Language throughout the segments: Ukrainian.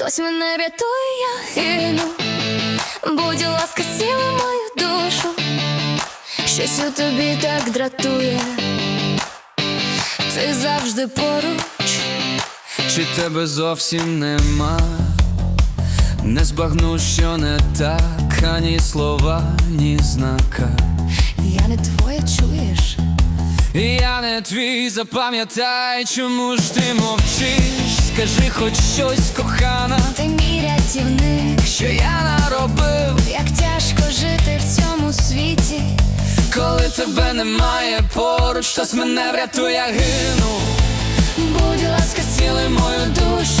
Хтось мене рятує, я гину. Будь ласка, сіли мою душу. Щось у тобі так дратує. Ти завжди поруч. Чи тебе зовсім нема? Не збагну, що не так, ані слова, ні знака. Я не твоя, чуєш? Я не твій, запам'ятай, чому ж ти мовчиш? Скажи хоч щось, кохана, Ти мій рятівник. що я наробив, Як тяжко жити в цьому світі. коли тебе немає поруч, хтось мене врятує, я гину. Будь ласка, цілий мою душу,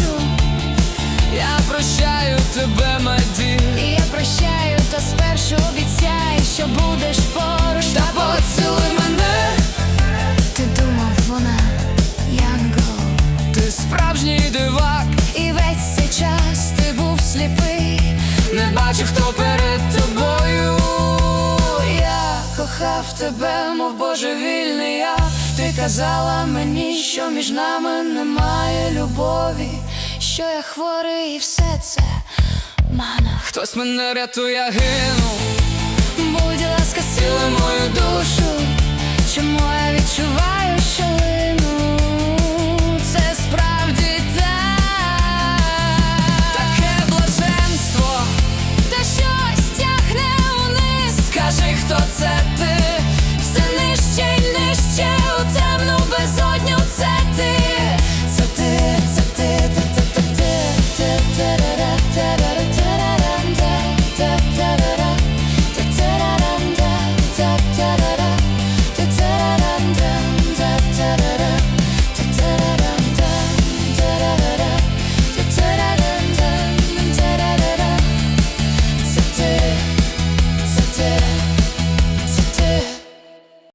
не хто перед тобою. Я кохав тебе, мов божевільний я. Ти казала мені, що між нами немає любові, що я хворий, і все це мана. Хтось мене рятує, я гину. це ти.